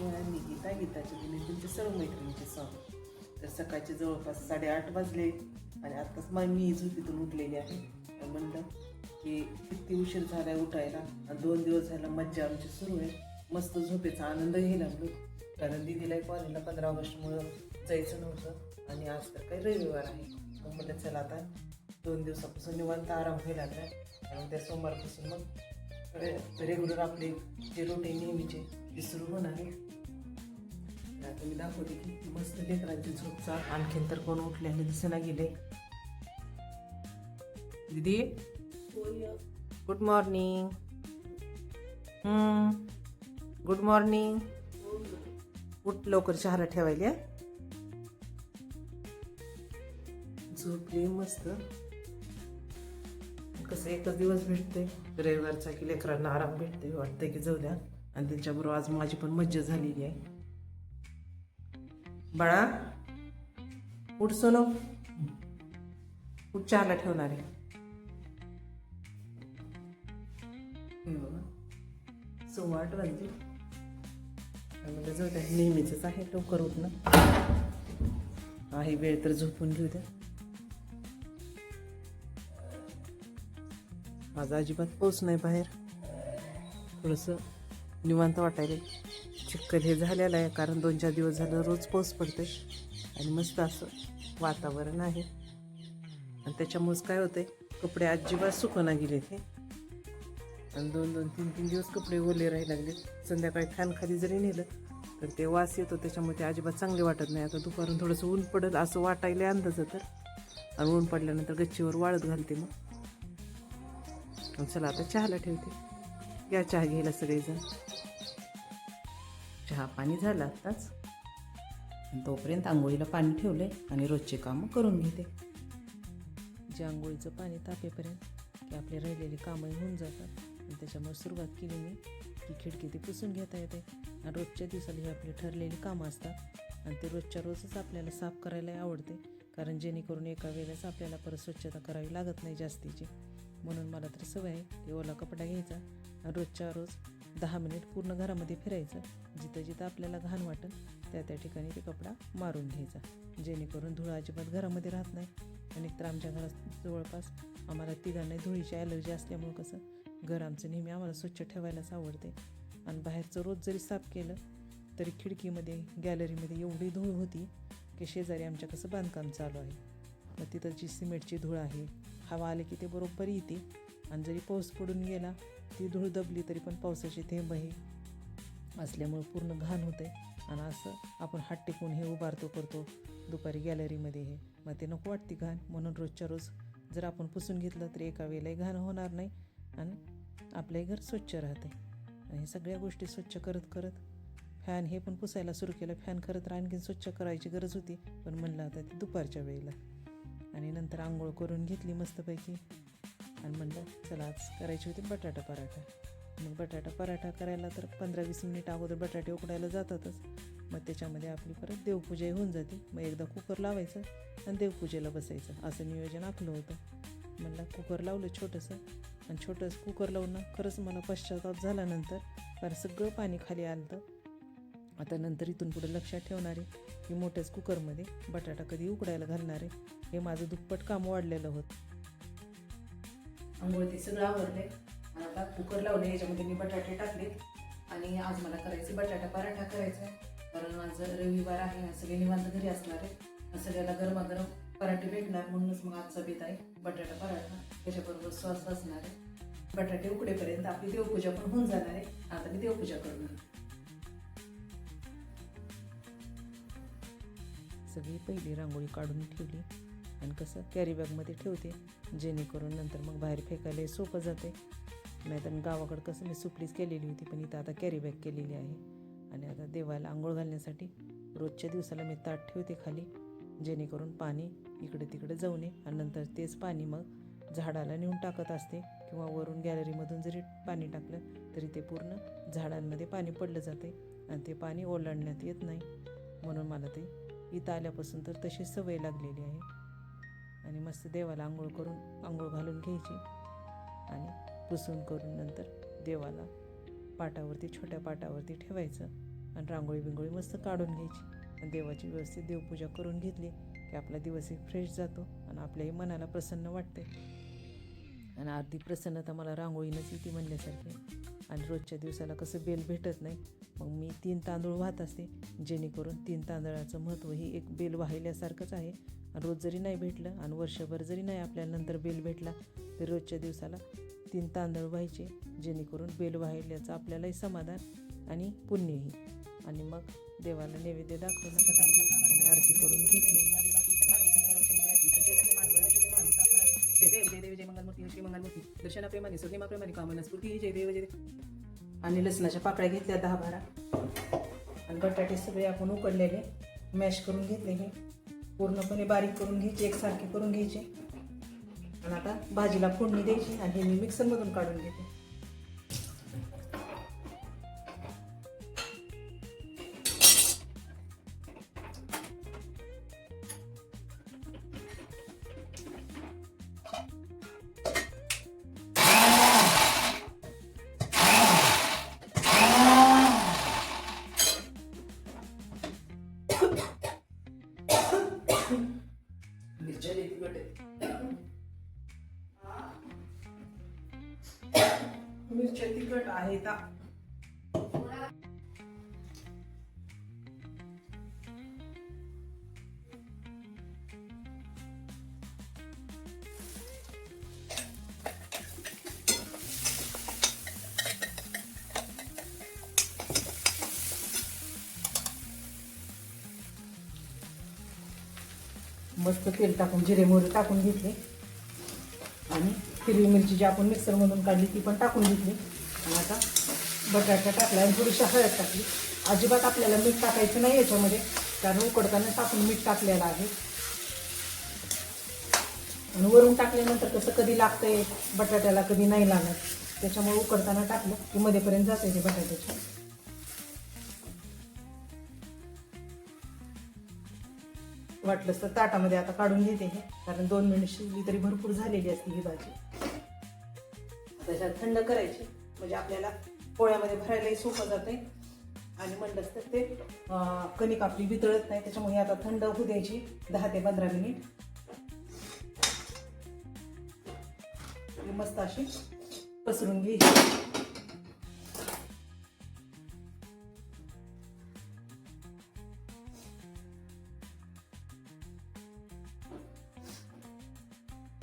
शिवाय आणि गीता गीताची दिली तुमचे सर्व मैत्रिणीचे सॉंग तर सकाळचे जवळपास साडेआठ वाजले आणि आत्ताच मग मी झोपेतून उठलेली आहे. म्हणलं की किती उशीर झालाय उठायला आणि दोन दिवस झाला मज्जा आमची सुरू आहे. मस्त झोपेचा आनंद घ्यायला लागलो. कारण दिदीला कॉलेजला पंधरा ऑगस्टमुळं जायचं नव्हतं आणि आज तर काही रविवार आहे. मग म्हटलं चला आता दोन दिवसापासून निवांत आराम व्हायला लागला आणि उद्या सोमवारपासून मग रेग्युलर आपले जे रोटे नेहमीचे ते सुरू होणार आहे. आता मी दाखवते की मस्त लेकरांची झोप चाल. आणखीन तर कोण उठल्याने दिसेना गेले. दीदी? गुड मॉर्निंग गुड मॉर्निंग उठ लवकर चहाला ठेवायला झोपली मस्त. कसं एकच दिवस भेटते रविवारचा की लेकरांना आराम भेटते वाटतं की जाऊ द्या आणि त्यांच्याबरोबर आज माझी पण मज्जा झालेली आहे. बाळा उठ सोनो. उठ चहाला ठेवणार आहे. हे बघा. सव्वा आठ म्हणजे जाऊ द्या नेहमीचंच आहे लवकर उठणं आहे वेळ तर झोपून घेऊ द्या. माझा अजिबात पोच नाही बाहेर. थोडंसं निवांत वाटायला चिक्कल हे झालेलं आहे कारण दोन चार दिवस झालं रोज पाऊस पडतोय आणि मस्त असं वातावरण आहे. आणि त्याच्यामुळेच काय होतंय कपडे अजिबात सुकना गेले ते आणि दोन दोन तीन तीन दिवस कपडे ओले राहायला लागले संध्याकाळी फॅन खाली जरी नेलं तर ते वास येतो त्याच्यामुळे ते अजिबात चांगले वाटत नाही. आता दुपारून थोडंसं ऊन पडेल असं वाटायला अंदाज तर. आणि ऊन पडल्यानंतर गच्चीवर वाळत घालते मग. चला आता चहाला ठेवते. या चहा घ्यायला सगळेजण. चहा पाणी झालं आत्ताच. तोपर्यंत आंघोळीला पाणी ठेवले आणि रोजचे कामं करून घेते. जे आंघोळीचं पाणी तापेपर्यंत की आपले राहिलेली कामंही होऊन जातात. आणि त्याच्यामुळे सुरुवात केली मी की खिडकी ती पुसून घेता येते. आणि रोजच्या दिवसाला ही आपली ठरलेली कामं असतात. आणि ते रोजच्या रोजच आपल्याला साफ करायला आवडते. कारण जेणेकरून एका वेळेस आपल्याला परत स्वच्छता करावी लागत नाही जास्तीची. म्हणून मला तर सवय आहे की ओला कपडा घ्यायचा. आणि रोजच्या रोज दहा मिनिट पूर्ण घरामध्ये फिरायचं. जिथं जिथं आपल्याला घाण वाटेल त्या त्या ठिकाणी ते कपडा मारून घ्यायचा. जेणेकरून धूळ अजिबात घरामध्ये राहत नाही. आणि तर आमच्या घरात जवळपास आम्हाला तिघांना धुळीची ॲलर्जी असल्यामुळं कसं घर आमचं नेहमी आम्हाला स्वच्छ ठेवायलाच आवडते. आणि बाहेरचं रोज जरी साफ केलं तरी खिडकीमध्ये गॅलरीमध्ये एवढी धूळ होती की शेजारी आमच्या कसं बांधकाम चालू आहे. मग तिथं जी सिमेंटची धूळ आहे हवा आली की ते बरोबर येते आणि जरी पाऊस पडून गेला ती धूळ दबली तरी पण पावसाचे थेंब हे असल्यामुळं पूर्ण घाण होते आणि असं आपण हात टेकून हे उभारतो करतो दुपारी गॅलरीमध्ये हे. मग ते नको वाटते घाण. म्हणून रोजच्या रोज जर आपण पुसून घेतलं तर एका वेळेलाही घाण होणार नाही आणि आपलंही घर स्वच्छ राहते. आणि हे सगळ्या गोष्टी स्वच्छ करत करत फॅन हे पण पुसायला सुरू केलं. फॅन खरं तर आणखीन स्वच्छ करायची गरज होती. पण म्हणलं आता ते दुपारच्या वेळेला. आणि नंतर आंघोळ करून घेतली मस्तपैकी. आणि म्हणलं चला आज करायची होती बटाटा पराठा. मग बटाटा पराठा करायला तर पंधरा वीस मिनिट अगोदर बटाटे उकडायला जातातच. मग त्याच्यामध्ये आपली परत देवपूजा होऊन जाते. मग एकदा कुकर लावायचं आणि देवपूजेला बसायचं. असं नियोजन आखलं होतं. म्हणलं कुकर लावलं छोटंसं. आणि छोटंसं कुकर लावून खरंच मला पश्चाताप झाल्यानंतर कारण सगळं पाणी खाली आलं आता नंतर इथून पुढे लक्षात ठेवणारे की मोठ्याच कुकरमध्ये बटाटा कधी उकडायला घालणारे हे माझं दुप्पट काम वाढलेलं होतं. आंघोळ ते सगळं आवडले आणि आता कुकर लावले याच्यामध्ये मी बटाटे टाकलेत. आणि आज मला करायचे बटाटा पराठा करायचा आहे. कारण आज रविवार आहे सगळे निवांत घरी असणार आहे सगळ्याला गरमागरम पराठे भेटणार म्हणूनच मग आजचा बेत आहे बटाटा पराठा. त्याच्याबरोबर सॉस असणार आहे. बटाटे उकडेपर्यंत आपली देवपूजा पण होऊन जाणार आहे. आता मी देवपूजा करणार सगळी पहिली रांगोळी काढून ठेवली. आणि कसं कॅरी बॅगमध्ये ठेवते जेणेकरून नंतर मग बाहेर फेकायला सोपं जाते. नाही तर गावाकडं कसं मी सुपलीच केलेली होती पण इथं आता कॅरी बॅग केलेली आहे. आणि आता देवाला आंघोळ घालण्यासाठी रोजच्या दिवसाला मी ताट ठेवते खाली जेणेकरून पाणी इकडे तिकडे जाऊ नये. आणि नंतर तेच पाणी मग झाडाला नेऊन टाकत असते किंवा वरून गॅलरीमधून जरी पाणी टाकलं तरी ते पूर्ण झाडांमध्ये पाणी पडलं जाते आणि ते पाणी ओलांडण्यात येत नाही. म्हणून मला ते इथं आल्यापासून तर तशी सवय लागलेली आहे. आणि मस्त देवाला आंघोळ करून आंघोळ घालून घ्यायची. आणि पुसून करून नंतर देवाला पाटावरती छोट्या पाटावरती ठेवायचं. आणि रांगोळी बिंगोळी मस्त काढून घ्यायची. आणि देवाची व्यवस्थित देवपूजा करून घेतली की आपला दिवसही फ्रेश जातो आणि आपल्याही मनाला प्रसन्न वाटते आणि अर्धी प्रसन्नता मला रांगोळीनंच येते म्हणल्यासारखी. आणि रोजच्या दिवसाला कसं बेल भेटत नाही मग मी तीन तांदूळ वाहत असते. जेणेकरून तीन तांदळाचं महत्त्व ही एक बेल वाहिल्यासारखंच आहे. रोज जरी नाही भेटलं आणि वर्षभर जरी नाही आपल्याला नंतर बेल भेटला तरी रोजच्या दिवसाला तीन तांदूळ व्हायचे जेणेकरून बेल वाहिल्याचं आपल्यालाही समाधान आणि पुण्यही. आणि मग देवाला नैवेद्य दाखवला आणि आरती करून घेतली. जय देव कामना स्फूर्ती जय देव जय आणि लसणाच्या पाकळ्या घेतल्या दहा बारा. आणि बटाटे सगळे आपण उकडलेले मॅश करून घेतले हे पूर्णपणे बारीक करून घ्यायची एकसारखी करून घ्यायची. आणि आता भाजीला फोडणी द्यायची आणि हे मी मिक्सरमधून काढून घेते. मिरच्या तिखट आहे का? मस्त तेल टाकून जिरे मोहरी टाकून घेतले. हिरवी मिरची जी आपण मिक्सरमधून काढली ती पण टाकून घेतली. आणि आता बटाटा टाकला आणि थोडीशी हळद टाकली. अजिबात आपल्याला मीठ टाकायचं नाही याच्यामध्ये कारण उकडतानाच आपण मीठ टाकलेलं आहे. आणि वरून टाकल्यानंतर कसं कधी लागतंय बटाट्याला कधी नाही लागत. त्याच्यामुळे उकडताना टाकलं की मध्येपर्यंत जाते ते बटाट्याच्या वाटलंच तर ताटामध्ये आता काढून घेते हे कारण दोन मिनिट शिजली तरी भरपूर झालेली असते ही भाजी. त्याच्यात थंड करायची. म्हणजे आपल्याला पोळ्यामध्ये भरायलाही सोपं जाते आणि म्हणलं तर ते कणिक आपली वितळत नाही त्याच्यामुळे आता थंड होऊ द्यायची दहा ते पंधरा मिनिट. मस्त अशी पसरून घ्यायची.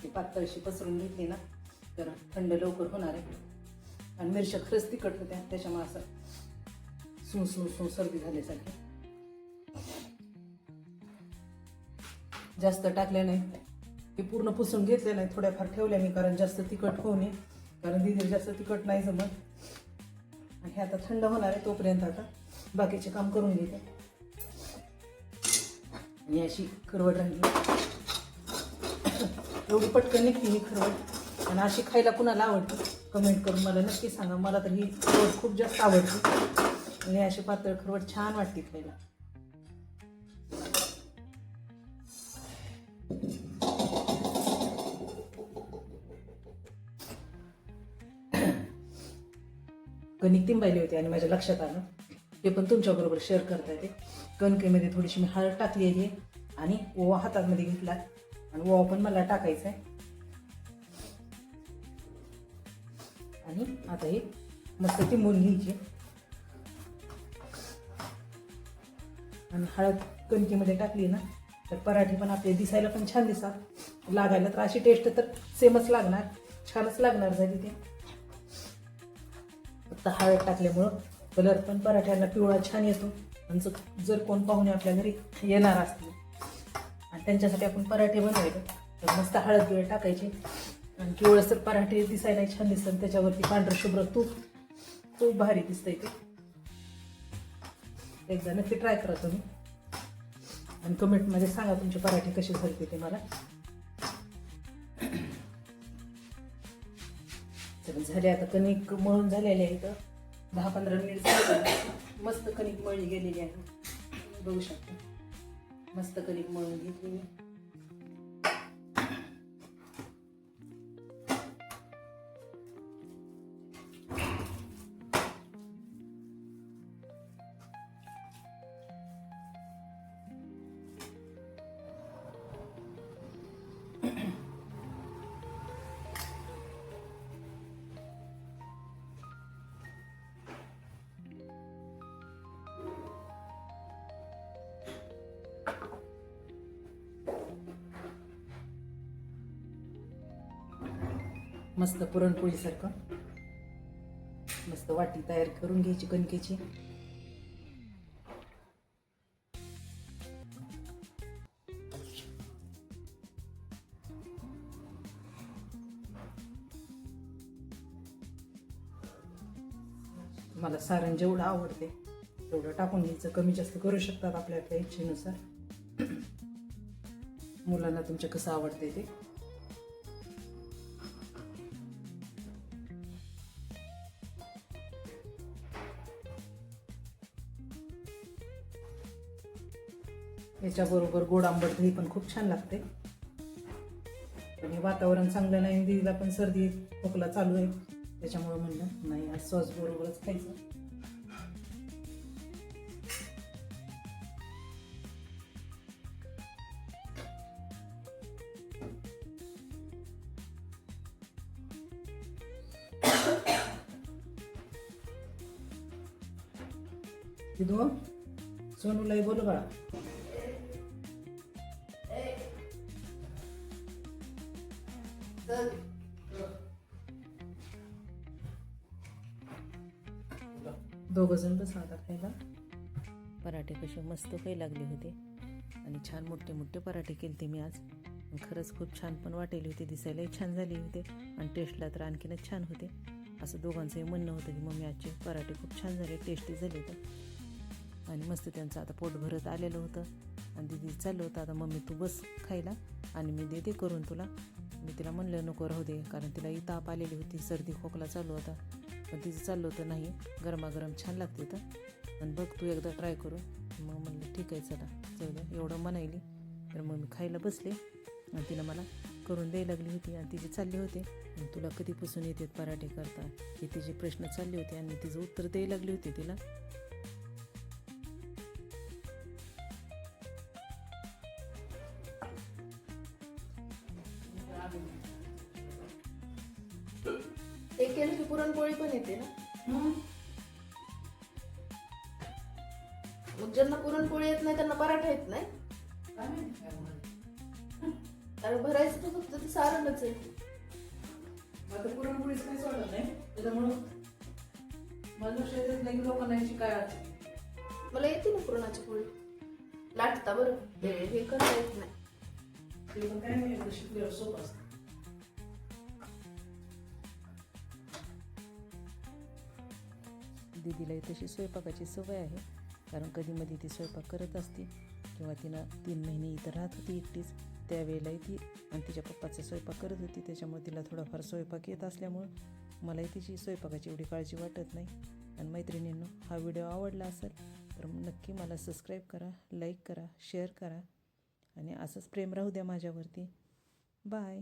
ती पातळशी पसरून घेतली ना. तर थंड लवकर होणार आहे. आणि मिरच्या खरंच तिखट होत्या त्याच्यामुळे असं सू सू सू सर्दी झाल्यासारखी. जास्त टाकल्या नाही. ते पूर्ण पुसून घेतले नाही थोड्याफार ठेवल्या मी कारण जास्त तिखट होऊ नये. कारण दिदी जास्त तिखट नाही जमत. आणि हे आता थंड होणार आहे तोपर्यंत आता. बाकीचे काम करून घेते. आणि अशी करवड राहिली. एवढी पटकन निघते मी खरवड आणि अशी खायला कुणाला आवडते? कमेंट करून मला नक्की सांगा. मला तर ही खरवट खूप जास्त आवडते आणि अशी पातळ खरवट छान वाटते खायला. कणिक तिंबायली होती आणि माझ्या लक्षात आलं. ते पण तुमच्याबरोबर शेअर करता येते. कणकेमध्ये थोडीशी मी हळद टाकलेली आहे आणि ओवा हातामध्ये घेतला. आणि ओवा पण मला टाकायचा आहे. आणि आता हे मस्त तिंबून घ्यायची. आणि हळद कणकीमध्ये टाकली ना तर पराठे पण आपले दिसायला पण छान दिसतात. लागायला तर अशी टेस्ट तर सेमच लागणार छानच लागणार झाली ते फक्त हळद टाकल्यामुळं कलर पण पराठ्यांना पिवळा छान येतो. आणि जर- जर कोण पाहुणे आपल्या घरी येणार असतील. आणि त्यांच्यासाठी आपण पराठे बनवायचे तर मस्त हळद बिळ टाकायची. आणि पिवळसर पराठे दिसायला छान दिसतात त्याच्यावरती पांढरं शुभ्र तूप खूप भारी दिसतंय ते. एकदा नक्की ट्राय करा तुम्ही. आणि कमेंटमध्ये सांगा तुमचे पराठे कसे झाले ते मला. तर झाले आता कणिक मळून झालेले आहे तर दहा पंधरा मिनिट मस्त कणिक मळली गेलेली आहे. बघू शकता. मस्त कणिक मळून घेतली मी मस्त पुरणपोळीसारखं. मस्त वाटी तयार करून घ्यायची कणकेची. मला सारण जेवढं आवडते तेवढं टाकून घ्यायचं. कमी जास्त करू शकतात आपल्या आपल्या इच्छेनुसार. मुलांना तुमच्या कसं आवडते ते. याच्याबरोबर गोड आंबट दही पण खूप छान लागते. आणि वातावरण चांगलं नाही दिदीला पण सर्दी खोकला चालू आहे. त्याच्यामुळे म्हणलं नाही आज सॉस बरोबरच खायचं. दोघ जण बस आता खायला पराठे कसे मस्त काही लागले होते. आणि छान मोठे मोठे पराठे केले मी आज. खरंच खूप छान पण वाटेली होती दिसायलाही छान झाले होते. आणि टेस्टला तर आणखीनच छान होते. असं दोघांचंही म्हणणं होतं की मम्मी आजचे पराठे खूप छान झाले टेस्टी झाले तर आणि मस्त त्यांचं आता पोट भरत आलेलं होतं. आणि दिदी चाललं होतं आता मम्मी तू बस खायला. आणि मी देते करून तुला. मी तिला म्हणलं नको राहू दे कारण तिला ही ताप आलेली होती सर्दी खोकला चालू होता. पण तिचं चाललं होतं नाही गरमागरम छान लागते तर आणि बघ तू एकदा ट्राय करून मग म्हणलं ठीक आहे चला जाऊ एवढं म्हणायली तर मग मी खायला बसले. आणि तिनं मला करून द्यायला लागली होती. आणि तिचे चालले होते आणि तुला कधीपासून येते पराठे करता हे तिचे प्रश्न चालले होते. आणि तिचं उत्तर द्यायला लागली होती तिला. सारणच आहे. आता पुरणपोळीच काही सोडत नाही. त्याच्यामुळं मला येत नाही की लोकांना याची काय अडचण आहे. मला येते ना पुरणाची पोळी. लाटता बरं. ते हे करता येत नाही. ते पण काय नाही एकदा शिकल्यावर सोपं असतं. दीदीलाही तशी स्वयंपाकाची सवय आहे. कारण कधीमधी ती स्वयंपाक करत असते. किंवा तिनं तीन महिने इथं राहत होती एकटीच. त्यावेळेलाही ती आणि तिच्या पप्पाचा स्वयंपाक करत होती. त्याच्यामुळे तिला थोडाफार स्वयंपाक येत असल्यामुळं मलाही तिची स्वयंपाकाची एवढी काळजी वाटत नाही. आणि मैत्रिणींनो हा व्हिडिओ आवडला असेल तर नक्की मला सबस्क्राईब करा लाईक करा शेअर करा. आणि असंच प्रेम राहू द्या माझ्यावरती. बाय